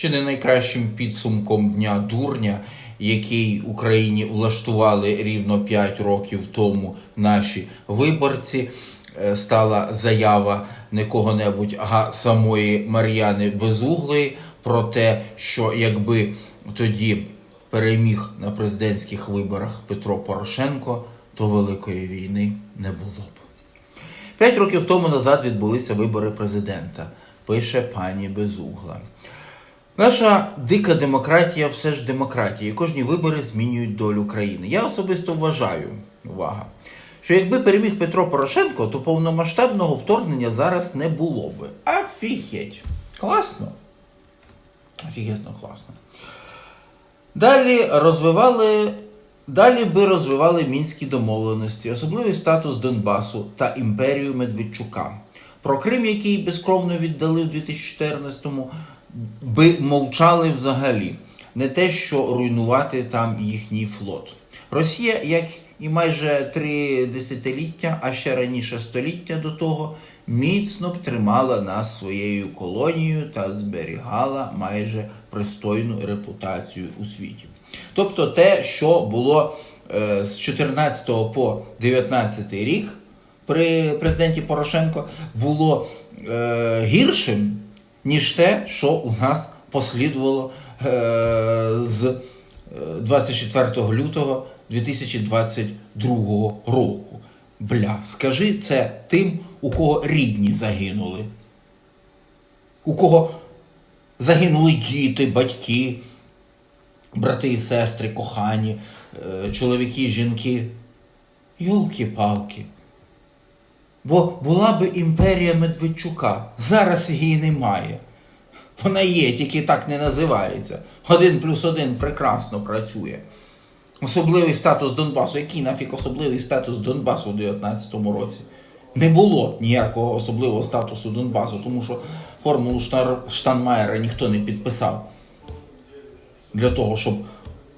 чи не найкращим підсумком дня дурня, який Україні влаштували рівно 5 років тому наші виборці, е, стала заява не кого-небудь, а самої Мар'яни Безуглої про те, що якби тоді переміг на президентських виборах Петро Порошенко, то великої війни не було б. П'ять років тому назад відбулися вибори президента, пише пані Безугла. Наша дика демократія все ж демократія, і кожні вибори змінюють долю країни. Я особисто вважаю, увага, що якби переміг Петро Порошенко, то повномасштабного вторгнення зараз не було би. Афігеть! Класно. Офігесно класно. Далі розвивали. Далі би розвивали мінські домовленості, особливий статус Донбасу та імперію Медведчука. Про Крим, який безкровно віддали в 2014-му, би мовчали взагалі. Не те, що руйнувати там їхній флот. Росія, як і майже три десятиліття, а ще раніше століття до того, міцно б тримала нас своєю колонією та зберігала майже пристойну репутацію у світі. Тобто те, що було е, з 14 по 19 рік при президенті Порошенко, було е, гіршим, ніж те, що у нас послідувало е, з е, 24 лютого 2022 року. Бля, скажи це тим, у кого рідні загинули, у кого загинули діти, батьки, брати і сестри, кохані, е, чоловіки, жінки. Йолки-палки. Бо була би імперія Медведчука. Зараз її немає. Вона є, тільки так не називається. Один плюс один прекрасно працює. Особливий статус Донбасу. Який нафіг особливий статус Донбасу у 2019 році? Не було ніякого особливого статусу Донбасу, тому що формулу Штанмаєра ніхто не підписав для того, щоб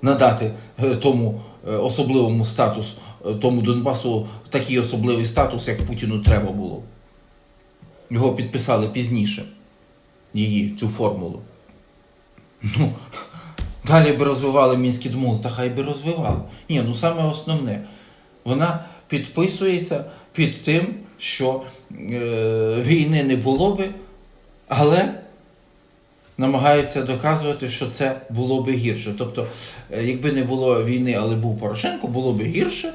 надати е, тому е, особливому статус, е, тому Донбасу такий особливий статус, як Путіну треба було. Його підписали пізніше, її, цю формулу. Ну, далі би розвивали мінські домовленості, та хай би розвивали. Ні, ну саме основне, вона підписується під тим, що е, війни не було би, але намагається доказувати, що це було би гірше. Тобто, е, якби не було війни, але був Порошенко, було би гірше,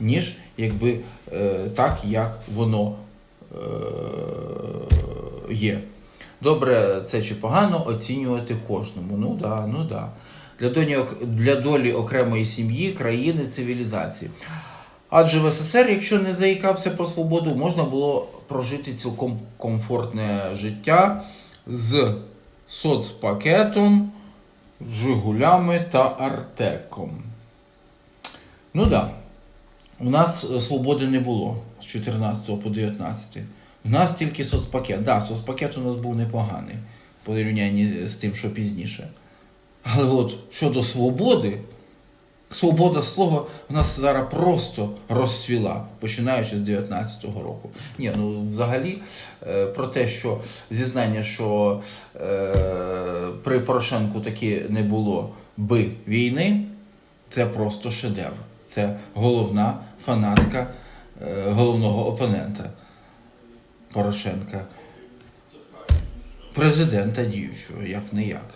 ніж якби е, так, як воно е, є. Добре, це чи погано оцінювати кожному. Ну да, ну да. Для долі, для долі окремої сім'ї, країни, цивілізації. Адже в СССР, якщо не заїкався про свободу, можна було прожити цілком комфортне життя з соцпакетом, Жигулями та Артеком. Ну. Да. У нас е, свободи не було з 14 по 19. У нас тільки соцпакет. Да, соцпакет у нас був непоганий в порівнянні з тим, що пізніше. Але от щодо свободи, свобода слова у нас зараз просто розцвіла, починаючи з 19-го року. Ні, ну взагалі е, про те, що зізнання, що е, при Порошенку таки не було би війни, це просто шедевр. Це головна фанатка е, головного опонента Порошенка. Президента діючого, як не як.